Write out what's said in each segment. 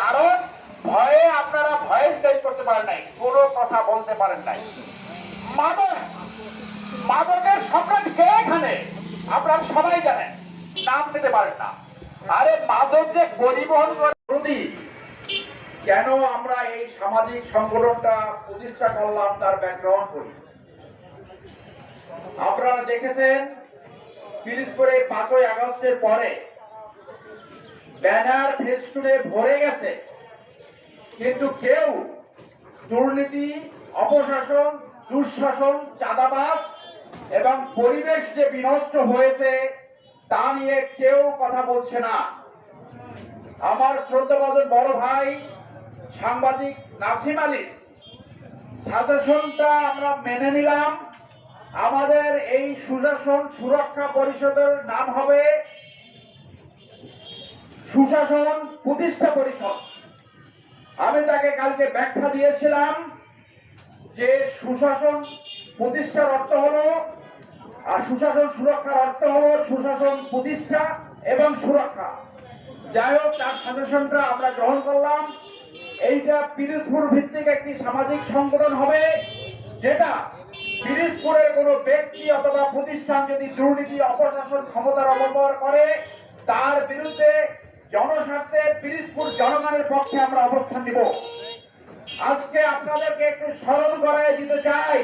কারণ ভয়ে আপনারা ভয়েস চেঞ্জ করতে পারেন নাই, কোনো কথা বলতে পারেন নাই। মাদক, মাদকের সম্রাট কে এখানে? আপনারা সবাই জানেন, নাম দিতে পারেন না। আরে মাদক যে পরিবহন করে কেন আমরা এই সামাজিক সংগঠনটা প্রতিষ্ঠা করলাম তার ব্যাকগ্রাউন্ড করি? আপনারা দেখেছেন, পিরিজপুরে পাঁচই আগস্টের পরে ব্যানার ফেস্টুনে ভরে গেছে। কিন্তু কেউ দুর্নীতি, অপশাসন, দুঃশাসন, চাঁদাবাজ এবং পরিবেশ যে বিনষ্ট হয়েছে, তা নিয়ে কেউ কথা বলছে না। আমার শ্রদ্ধাবাদন বড় ভাই, সাংবাদিক নাসিম আলী, সাজেশনটা আমরা মেনে নিলাম। আমাদের এই সুশাসন সুরক্ষা পরিষদের নাম হবে সুশাসন প্রতিষ্ঠা পরিষদ। আমি তাকে কালকে ব্যাখ্যা দিয়েছিলাম যে সুশাসন প্রতিষ্ঠার অর্থ হলো, আর সুশাসন সুরক্ষার অর্থ হলো সুশাসন প্রতিষ্ঠা এবং সুরক্ষা। যাই হোক, তার সাজেশনটা আমরা গ্রহণ করলাম। এইটা পিরিজপুর ভিত্তিক একটি সামাজিক সংগঠন হবে, যেটা পিরিজপুরের কোনো ব্যক্তি অথবা প্রতিষ্ঠান যদি দুর্নীতি, অপশাসন ক্ষমতার অপব্যবহার করে, তার বিরুদ্ধে জনস্বার্থে পিরিজপুর জনগণের পক্ষে আমরা অবস্থান নিব। আজকে আপনাদেরকে একটু স্মরণ করায় দিতে চাই,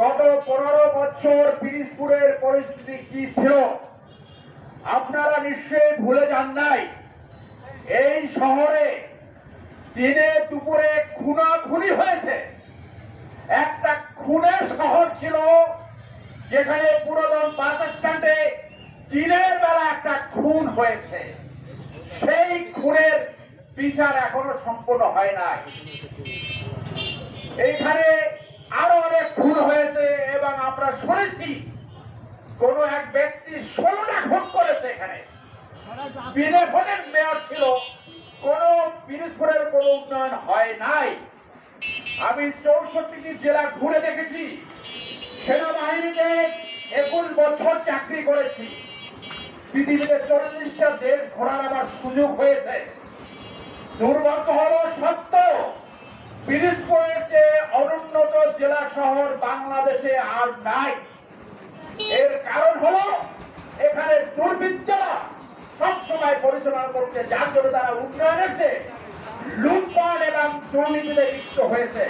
গত পনেরো বছর পিরিজপুরের পরিস্থিতি কি ছিল? আপনারা নিশ্চয়ই ভুলে যান নাই, এই শহরে দিনে দুপুরে খুনাখুনি হয়েছে। একটা খুনের শহর ছিল, যেখানে পুরাতন বাস দিনের বেলা একটা খুন হয়েছে। সেই খুনের বিচার এখনও সম্পূর্ণ হয় নাই। এইখানে আরও অনেক খুন হয়েছে এবং আমরা শুনেছি, কোন এক ব্যক্তি ষোলোটা খুন করেছে এখানে। ভোটের মেয়র ছিল, কোন পিরিজপুরের কোন উন্নয়ন হয় নাই। আমি চৌষট্টিটি জেলা ঘুরে দেখেছি, সেনাবাহিনীতে একুশ বছর চাকরি করেছি। পৃথিবীতে চল্লিশটা দেশ ঘোরার আমার সুযোগ হয়েছে। দুর্ভাগ্য হলো সত্য পিরিজপুরের যে অনুন্নত জেলা শহর বাংলাদেশে আর নাই। এর কারণ হলো এখানে দুর্বৃত্তরা সবসময় পরিচালনা করছে যার জন্য তারা উন্নয়নের চেয়ে লুটপাট এবং দুর্নীতিতে লিপ্ত হয়েছে।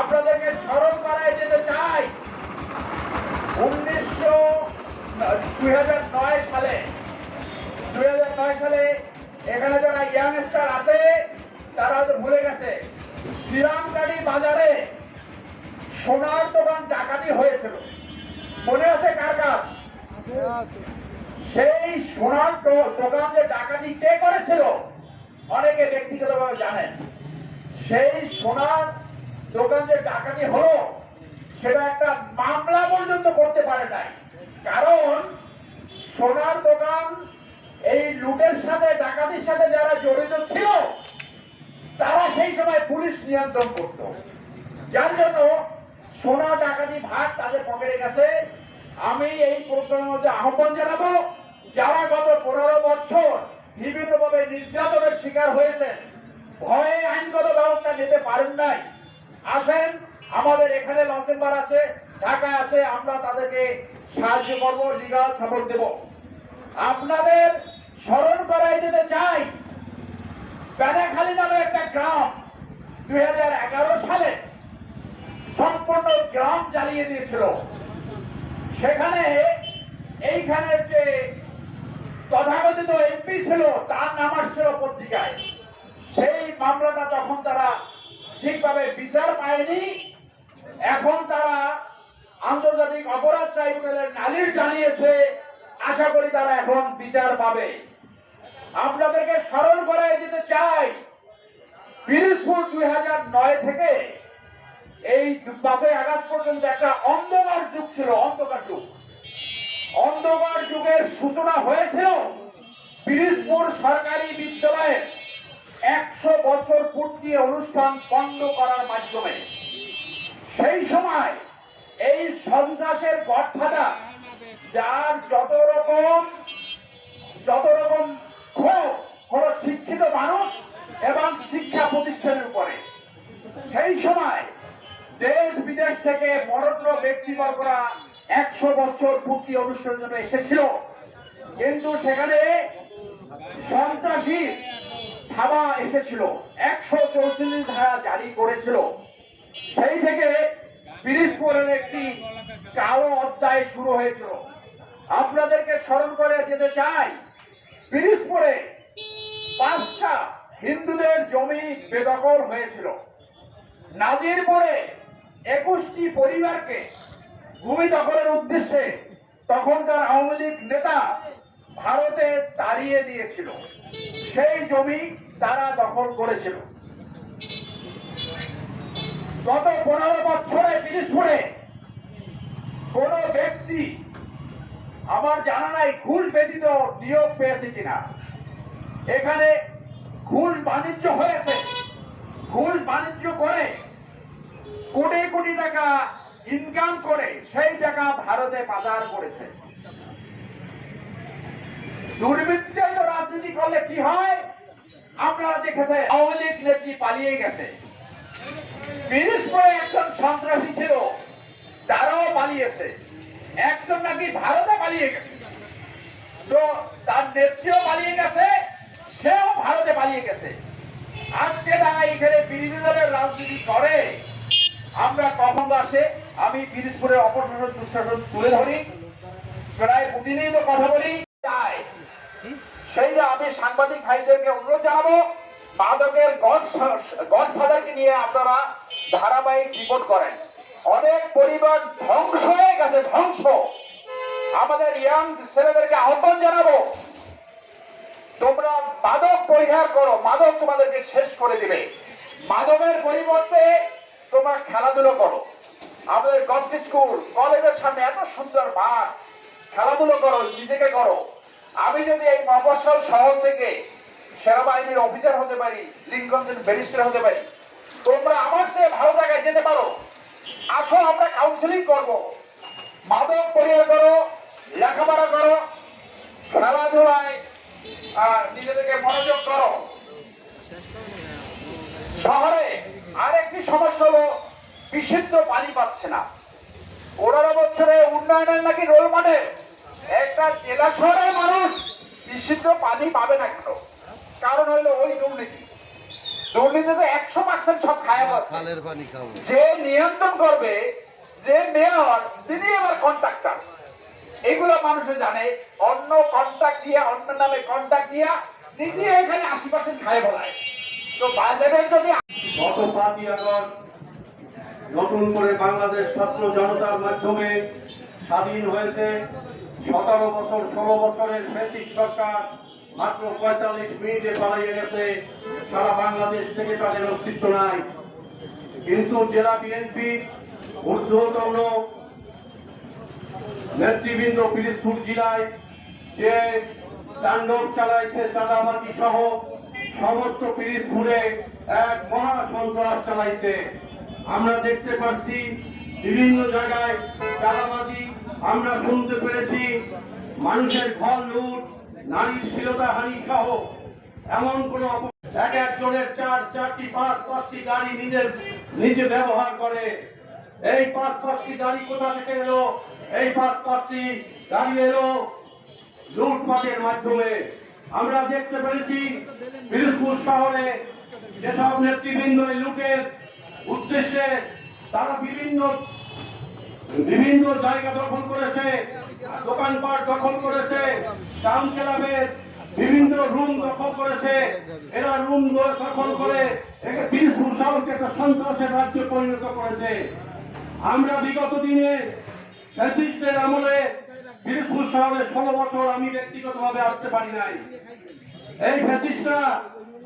আপনাদেরকে স্মরণ করায় যেতে চাই উনিশশো সেই সোনার দোকান যে ডাকাতি কে করেছিল? অনেকে ব্যক্তিগতভাবে জানেন। সেই সোনার দোকান যে ডাকাতি হলো, সেটা একটা মামলা পর্যন্ত করতে পারে নাই। কারণ সোনার দোকান, এই লুটের সাথে, ডাকাতির সাথে যারা জড়িত ছিল, তারা সেই সময় পুলিশ নিয়ন্ত্রণ করত। যার জন্য সোনা ডাকাতি ভাগ তাদের পকেটে গেছে। আমি এই প্রোগ্রামের মধ্যে আহ্বান জানাব, যারা গত পনেরো বছর বিভিন্নভাবে নির্যাতনের শিকার হয়েছেন, ভয়ে আইনগত ব্যবস্থা নিতে পারেন নাই। আসেন, আমাদের এখানে লসেম্বার আছে, ঢাকায় আছে, আমরা তাদেরকে সাহায্য করব লিগাল সাপোর্ট দেব। আপনাদের স্মরণ করাই দিতে চাই বেড়াখালী নামে একটা গ্রাম দুই হাজার এগারো সালে সম্পূর্ণ গ্রাম জ্বালিয়ে দিয়েছিল। সেখানে এইখানের যে তথাকথিত এমপি ছিল, তার নাম আসছিল পত্রিকায়। সেই মামলাটা তখন তারা ঠিকভাবে বিচার পায়নি। এখন তারা আন্তর্জাতিক অপরাধ ট্রাইব্যুনালের নালিশ জানিয়েছে, আশা করি তারা এখন বিচার পাবে। আপনাদেরকে স্মরণ করাই দিতে চাই পিরিজপুর দুই হাজার নয় থেকে এই পাঁচই আগস্ট পর্যন্ত একটা অন্ধকার যুগ ছিল, অন্ধকার যুগ। অন্ধকার যুগের সূচনা হয়েছিল পিরিজপুর সরকারি বিদ্যালয়ে একশো বছর পূর্তি অনুষ্ঠান বন্ধ করার মাধ্যমে। সেই সময় এই সন্ত্রাসের গডফাদার, যার যত রকম যত রকম ক্ষোভ হল শিক্ষিত মানুষ এবং শিক্ষা প্রতিষ্ঠানের উপরে। সেই সময় দেশ বিদেশ থেকে মরণ্য ব্যক্তিবর্গরা একশো বছর পূর্তি অনুষ্ঠানের জন্য এসেছিল। কিন্তু সেখানে সন্ত্রাসী থাবা এসেছিল। একশো চৌচল্লিশ ধারা জারি করেছিল। সেই থেকে পিরিজপুরের একটি কালো অধ্যায় শুরু হয়েছিল। আপনাদেরকে স্মরণ করে যেতে চাই পিরিজপুরে পাঁচটা হিন্দুদের জমি বেদখল হয়েছিল। নাজিরপুরে একুশটি পরিবারকে ভূমি দখলের উদ্দেশ্যে তখনকার আওয়ামী লীগ নেতা ভারতে তাড়িয়ে দিয়েছিল। সেই জমি তারা দখল করেছিল। গত পনেরো বছরে পিরিজপুরে কোন ব্যক্তি আমার জানা নাই ঘুষ ব্যতীত নিয়োগ পেয়েছে কিনা। এখানে ঘুষ বাণিজ্য হয়েছে। ঘুষ বাণিজ্য করে কোটি কোটি টাকা ইনকাম করে সেই টাকা ভারতে পাচার করেছে। দুর্বৃত্তায়িত রাজনীতি করলে কি হয়? আপনারা দেখেছে আওয়ামী লীগ নেত্রী পালিয়ে গেছে। পিরিজপুরে একজন সন্ত্রাসী ছিল, তারাও পালিয়েছে। একজন নাকি ভারতে পালিয়ে গেছে। তো তার নেত্রীও পালিয়ে গেছে, সেও ভারতে পালিয়ে গেছে। আজকে তারা এখানে বিরোধী দলের রাজনীতি করে। আমরা কখন আসে, আমি পিরিজপুরের অপশাসন দুঃশাসন তুলে ধরি। প্রায় প্রতিদিনই তো কথা বলি। সেই আমি সাংবাদিক ভাইদেরকে অনুরোধ জানাব মাদকের গড ফাদারকে নিয়ে আপনারা ধারাবাহিক রিপোর্ট করেন। অনেক পরিবার ধ্বংস হয়ে গেছে, ধ্বংস। আমাদের ইয়াং ছেলেদেরকে আহ্বান জানাব, তোমরা মাদক পরিহার করো, মাদক তোমাদেরকে শেষ করে দিবে। মাদকের পরিবর্তে তোমরা খেলাধুলো করো। আমাদের গভর্নমেন্ট স্কুল, কলেজের সামনে এত সুন্দর মাঠ, খেলাধুলো করো, নিজেকে করো। আমি যদি এই মফস্বল শহর থেকে সেনাবাহিনীর অফিসার হতে পারি লিঙ্কন ব্যারিস্টার হতে পারি। তোমরা আমার চেয়ে ভালো জায়গায় যেতে পারো। আসো, আমরা কাউন্সিলিং করব। মাদক পরিহার করো, লেখাপড়া করো, খেলাধুলায়, আর নিজেদেরকে মনোযোগ করো। শহরে আরেকটি সমস্যা হলো, বিশুদ্ধ পানি পাচ্ছে না। পনেরো বছরে উন্নয়নের নাকি রোল মডেল একটা জেলা শহরের মানুষ বিশুদ্ধ পানি পাবে না কেন? কারণ হলো ওই দুর্নীতি। দুর্নীতিতে একশো পার্সেন্ট সব খায় খালের পানি খাব। যে নিয়ন্ত্রণ করবে যে মেয়র তিনি আবার কন্ট্রাক্টর এগুলো মানুষে জানে অন্য কন্ট্রাক্ট দিয়ে অন্য নামে কন্ট্রাক্ট দিয়া নিজে এখানে আশি পার্সেন্ট খায় বলায়। তো বাজারের যদি গত পাঁচই আগস্ট নতুন করে বাংলাদেশ ছাত্র জনতার মাধ্যমে স্বাধীন হয়েছে সতেরো বছর ষোলো বছরের ব্রিটিশ সরকার মাত্র পঁয়তাল্লিশ মিনিটে পালিয়ে গেছে। সারা বাংলাদেশ থেকে তাদের অস্তিত্ব নাই। কিন্তু জেলা বিএনপি ঊর্ধ্বতন নেতৃবৃন্দ জেলায় যে তাণ্ডব চালাইছে চাঁদাবাজি সহ সমস্ত এক মহা সন্ত্রাস চালাইছে। আমরা দেখতে পাচ্ছি বিভিন্ন জায়গায় চাঁদাবাজি, আমরা শুনতে পেরেছি। মানুষের ঘর লুট নারীর হানি সহ এমন কোন এক একজনের চার, চারটি পাঁচ, পাঁচটি গাড়ি নিজের নিজে ব্যবহার করে। এই পাঁচ, পাঁচটি গাড়ি কোথা থেকে এলো? এই পাঁচ, পাঁচটি গাড়ি এলো লুটপাটের মাধ্যমে। আমরা দেখতে পেরেছি পিরোজপুর শহরে যেসব নেতৃবৃন্দ এই লুটের উদ্দেশ্যে তারা বিভিন্ন বিভিন্ন জায়গা দখল করেছে, দোকানপাট দখল করেছে টাউন ক্লাবের বিভিন্ন রুম দখল করেছে। এরা রুম দখল করে একে শহরকে একটা সন্ত্রাসের পরিণত করেছে। আমরা বিগত দিনে ফ্যাসিস্টদের আমলে পিরোজপুর শহরে ষোলো বছর আমি ব্যক্তিগতভাবে আসতে পারি নাই। এই ফ্যাসিস্টরা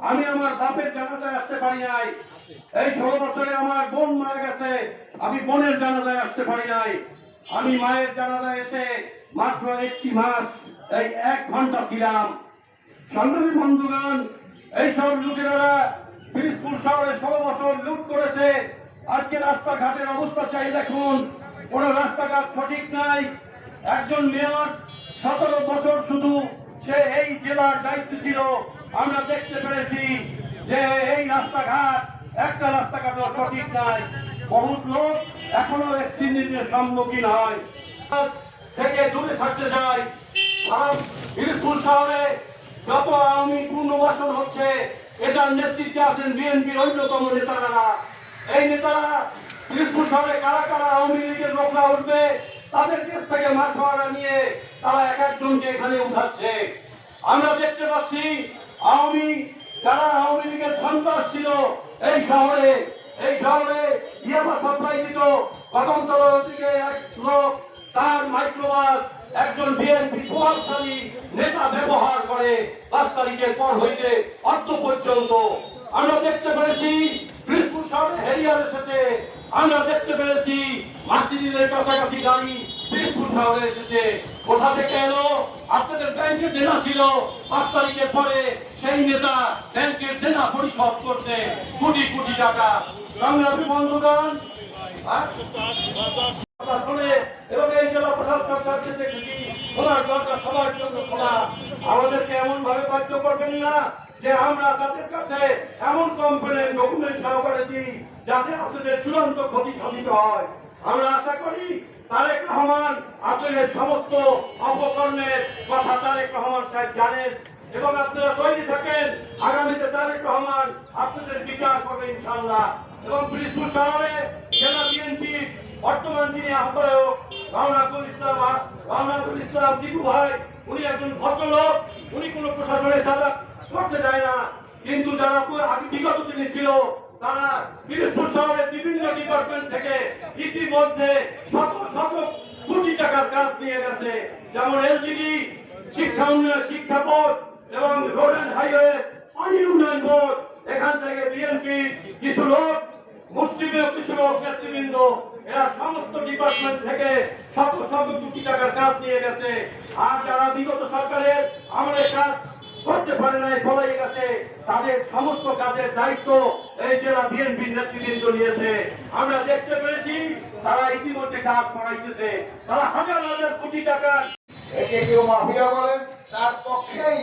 আমি আমার বাপের জানাজায় আসতে পারি নাই। এই ষোলো বছরে আমার বোন মারা গেছে। আমি বোনের জানাজায় আসতে পারি নাই। আমি মায়ের জানাজায় এসে মাত্র একটি মাস এই এক ঘণ্টা ছিলাম। সংগ্রামী বন্ধুগণ এইসব লুটেরা পিরিজপুর শহরে ষোলো বছর লুট করেছে। আজকে রাস্তাঘাটের অবস্থা চাই দেখুন। কোন রাস্তাঘাট সঠিক নাই। একজন মেয়র সতেরো বছর শুধু সে এই জেলার দায়িত্ব ছিল। আমরা দেখতে পেরেছি যে এই রাস্তাঘাট, একটা রাস্তাঘাটও সঠিক নাই বহুত লোক এখনও অ্যাক্সিডেন্টের সম্মুখীন হয়। থেকে দূরে থাকতে চাই। বীরপুর শহরে যত আওয়ামী পুনর্বাসন হচ্ছে, এটার নেতৃত্বে আছেন বিএনপির অন্যতম নেতারা। এই নেতারা বীরপুর শহরে কারা কারা আওয়ামী লীগের লোকরা উঠবে, তাদের কাছ থেকে মাছ নিয়ে তারা এক একজনকে এখানে উঠাচ্ছে। আমরা দেখতে পাচ্ছি আওয়ামী যারা আওয়ামী লীগের সন্ত্রাস ছিল, এই শহরে এই শহরে ইয়াবা সাপ্লাই দিত। কদমতলা থেকে এক লোক, তার মাইক্রোবাস, একজন বিএনপি প্রভাবশালী নেতা ব্যবহার করে পাঁচ তারিখের পর হইতে অর্থ পর্যন্ত। আমরা দেখতে পেরেছি বীরপুর শহরে হেরিয়ার এসেছে। আমরা দেখতে পেরেছি মাসিদের কাছাকাছি গাড়ি বীরপুর শহরে এসেছে। কোথা থেকে এলো? আপনাদের ব্যাংকে দেনা ছিল। পাঁচ তারিখের পরে সেই নেতা ব্যাংকের দেনা পরিশোধ করছে কোটি কোটি টাকা। সংগ্রামী বন্ধুগণ হ্যাঁ? এবং জন্য খোলা, আমাদেরকে এমন ভাবে করবেন না যে আমরা তাদের কাছে এমন যাতে আপনাদের চূড়ান্ত ক্ষতি সাধিত হয়। আমরা আশা করি তারেক রহমান আপনাদের সমস্ত অপকর্মের কথা তারেক রহমান সাহেব জানেন এবং আপনারা তৈরি থাকেন। আগামীতে তারেক রহমান আপনাদের বিচার করবে ইনশাল্লাহ এবং ব্রিজপুর শহরে জেলা বিএনপি বর্তমান যিনি আহ্বায়ক রওনাকুল ইসলাম রওনাকুল ইসলাম টিপু ভাই, উনি একজন ভদ্রলোক। উনি কোনো প্রশাসনের সাজা করতে যায় না। কিন্তু যারা বিগত দিনে ছিল তারা পিরোজপুর শহরের বিভিন্ন ডিপার্টমেন্ট থেকে ইতিমধ্যে শত শত কোটি টাকার কাজ নিয়ে গেছে। যেমন এলজিডি শিক্ষা উন্নয়ন, শিক্ষা বোর্ড এবং রোড অ্যান্ড হাইওয়ে, পানি উন্নয়ন বোর্ড, এখান থেকে বিএনপি কিছু লোক মুসলিমের কিছু লোক, নেতৃবৃন্দ, এরা সমস্ত ডিপার্টমেন্ট থেকে শত শত কোটি টাকার কাজ নিয়ে গেছে। আর যারা বিগত সরকারের আমাদের কাজ করতে পারে নাই বলাই গেছে। তাদের সমস্ত কাজের দায়িত্ব এই জেলা বিএনপি নেতৃবৃন্দ নিয়েছে। আমরা দেখতে পেরেছি তারা ইতিমধ্যে কাজ করাইতেছে তারা হাজার হাজার কোটি টাকার একে কেউ মাফিয়া বলেন তার পক্ষেই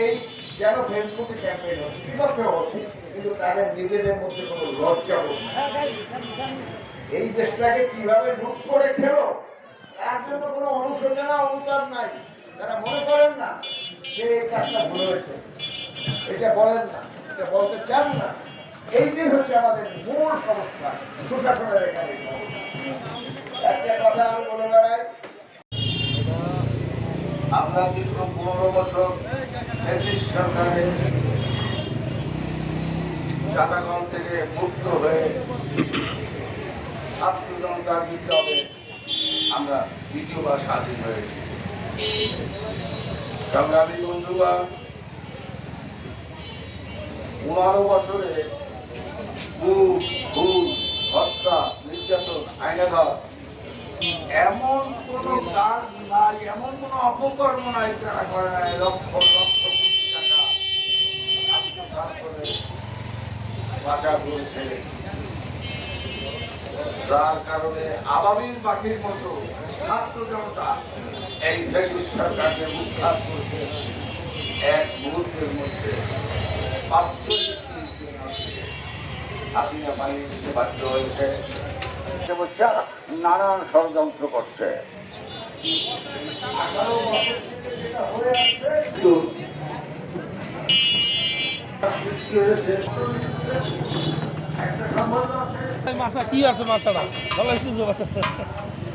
এই যেন ফেসবুকে ক্যাম্পেইন হচ্ছে। হচ্ছে, কিন্তু তাদের নিজেদের মধ্যে কোনো লজ্জা নেই। এই দেশটাকে কীভাবে লুট করে খেলো তার জন্য কোনো অনুশোচনা অনুতাপ নাই। তারা মনে করেন না যে এই কাজটা ভুল হয়েছে এটা বলেন না, এটা বলতে চান না, এইটাই হচ্ছে আমাদের মূল সমস্যা সুশাসনের এখানে। একটা কথা আমি বলে বেড়াই, আমরা দীর্ঘ পনেরো বছর ব্রিটিশ সরকারের চাটাগঞ্জ থেকে মুক্ত হয়ে ছাত্র জনতার বিপ্লবে আমরা দ্বিতীয়বার স্বাধীন হয়েছি। সংগ্রামী বন্ধুরা পনেরো বছরে খুন হত্যা, নির্যাতন, আইনাঘাত, এমন কোন কাজ নাই, এমন কোন অপকর্ম নাই তারা করে নাই, লক্ষ লক্ষ টাকা আত্মসাৎ করে বাঁচা করেছে। যার কারণে আবাবির পাখির মতো ছাত্র জনতা এই সরকারকে উদ্ধার করেছে এক মুহূর্তের মধ্যে বাস্তবিক হাসিনা পালিয়ে দিতে বাধ্য হয়েছে। নানান ষড়যন্ত্র করছে। মাছটা কি আছে মাছটা ভালো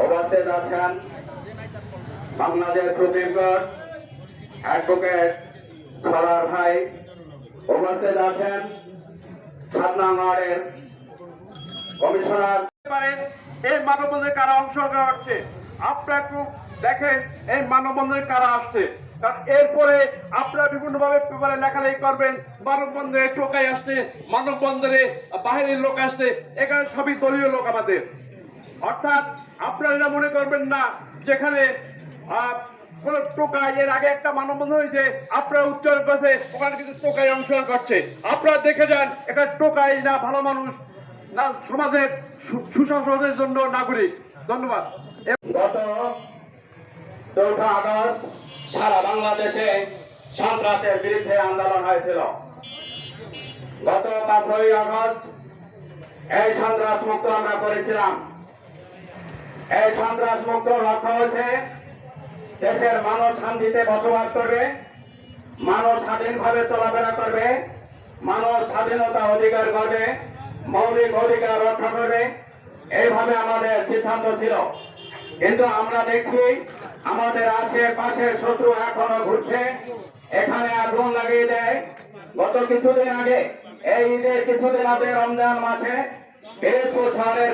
উপস্থিত আছেন বাংলাদেশ সুপ্রিম কোর্ট অ্যাডভোকেট সরার ভাই। উপস্থিত আছেন সাত কমিশনার। এই মানববন্ধনে কারা অংশগ্রহণ করছে? আপনারা একটু দেখেন এই মানববন্ধনে কারা আসছে। কারণ এরপরে আপনারা বিভিন্নভাবে পেপারে লেখালেখি করবেন, মানববন্ধনে টোকাই আসছে, মানববন্ধনে বাহিরের লোক আসছে, এখানে সবই দলীয় লোক আমাদের। অর্থাৎ আপনারা এটা মনে করবেন না, যেখানে কোন টোকাই, এর আগে একটা মানববন্ধন হয়েছে, আপনারা উচ্চারণ করছে, ওখানে কিন্তু টোকাই অংশগ্রহণ করছে। আপনারা দেখে যান এখানে টোকাই না ভালো মানুষ, না সমাজের সুশাসনের জন্য নাগরিক। ধন্যবাদ। গত চৌঠা আগস্ট সারা বাংলাদেশে সন্ত্রাসের বিরুদ্ধে আন্দোলন হয়েছিল। গত পাঁচই আগস্ট এই সন্ত্রাস মুক্ত আমরা করেছিলাম। এই সন্ত্রাস মুক্ত লক্ষ্য হচ্ছে দেশের মানুষ শান্তিতে বসবাস করবে, মানুষ স্বাধীনভাবে চলাফেরা করবে, মানুষ স্বাধীনতা অধিকার করবে, মৌলিক অধিকার রক্ষা করবে। এইভাবে আমাদের সিদ্ধান্ত ছিল। কিন্তু আমরা দেখছি আমাদের আশেপাশে শত্রু এখনও ঘুরছে, এখানে আগুন লাগিয়ে দেয়। গত কিছুদিন আগে, এই ঈদের কিছুদিন আগে রমজান মাসে শহরের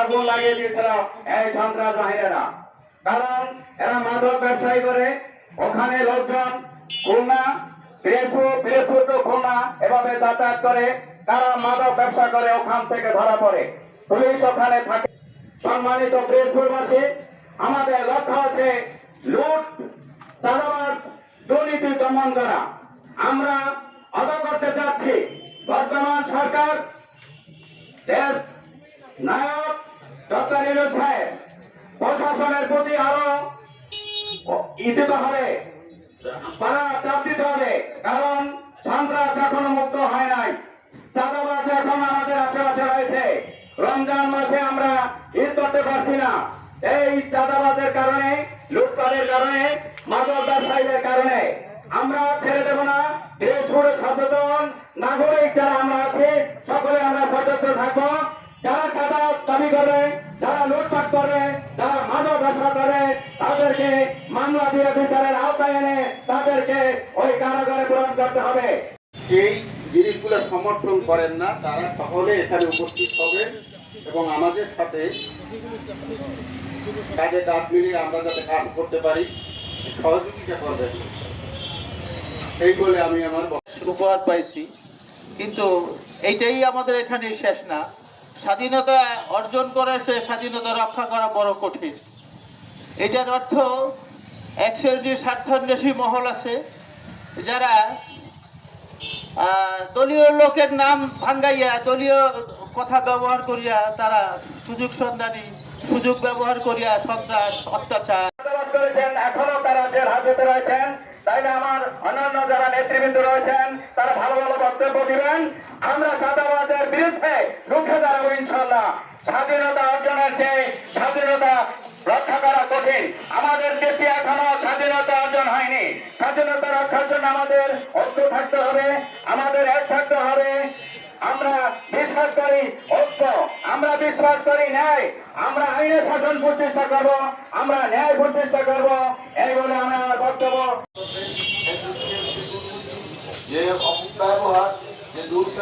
আগুন লাগিয়ে এই সন্ত্রাস বাহিনীরা। কারণ এরা মাদক ব্যবসায়ী করে ওখানে লোকজন খুলনা খুলনা এভাবে যাতায়াত করে, তারা মাদক ব্যবসা করে ওখান থেকে ধরা পড়ে। পুলিশ ওখানে থাকে। সম্মানিত আমাদের লক্ষ্য আছে লুট, চাঁদাবাজ, দুর্নীতি দমন করা। আমরা আদা করতে চাচ্ছি। বর্তমান সরকার দেশ নায়ক ডক্টর ইনুস সাহেব, প্রশাসনের প্রতি আরও ই হবে। পাড়া চাপ দিতে হবে, কারণ সন্ত্রাস এখনও মুক্ত হয় নাই। চাঁদাবাজ এখন আমাদের আশেপাশে রয়েছে। রমজান মাসে আমরা ঈদ করতে পারছি না। এই চাঁদাবাজের কারণে, লুটপাটের কারণে, মাদক ব্যবসায়ীদের কারণে আমরা ছেড়ে দেব না। দেশ সচেতন নাগরিক যারা আমরা আছি সকলে আমরা সচেতন থাকব। যারা চাঁদা দাবি করে যারা লুটপাট করে যারা মাদক ব্যবসা করে তাদেরকে মামলা দিয়ে বিচারের আওতায় এনে তাদেরকে ওই কারাগারে গ্রহণ করতে হবে। যেই জিনিসগুলো সমর্থন করেন না তারা সকলে এখানে উপস্থিত হবেন এবং আমাদের সাথে কাজে দাঁত মিলিয়ে আমরা যাতে কাজ করতে পারি সহযোগিতা করবেন এই বলে আমি আমার উপহার পাইছি। কিন্তু এইটাই আমাদের এখানে শেষ না। স্বাধীনতা অর্জন করে সে স্বাধীনতা রক্ষা করা বড় কঠিন। এটার অর্থ এক শ্রেণির স্বার্থান্বেষী মহল আছে, যারা দলীয় লোকের নাম ভাঙ্গাইয়া, দলীয় কথা ব্যবহার করিয়া তারা সুযোগ সন্ধানী সুযোগ ব্যবহার করিয়া সন্ত্রাস, অত্যাচার। করেছেন, এখনও তারা জেল হাজতে রয়েছেন। তাইলে আমার অন্যান্য যারা নেতৃবৃন্দ রয়েছেন, তারা ভালো ভালো বক্তব্য দিবেন। আমরা চাঁদাবাজের বিরুদ্ধে রুখে দাঁড়াবো ইনশাল্লাহ স্বাধীনতা অর্জনের স্বাধীনতা রক্ষা করা কঠিন, আমাদের দেশে এখনও স্বাধীনতা অর্জন হয়নি। স্বাধীনতা রক্ষার জন্য আমাদের ঐক্য থাকতে হবে, আমাদের এক থাকতে হবে। আমরা বিশ্বাস করি, ঐক্য। আমরা বিশ্বাস করি ন্যায়। আমরা আইনের শাসন প্রতিষ্ঠা করব, আমরা ন্যায় প্রতিষ্ঠা করব, এই বলে আমরা আমার বক্তব্য। যে অপব্যবহার যে দুর্নীতি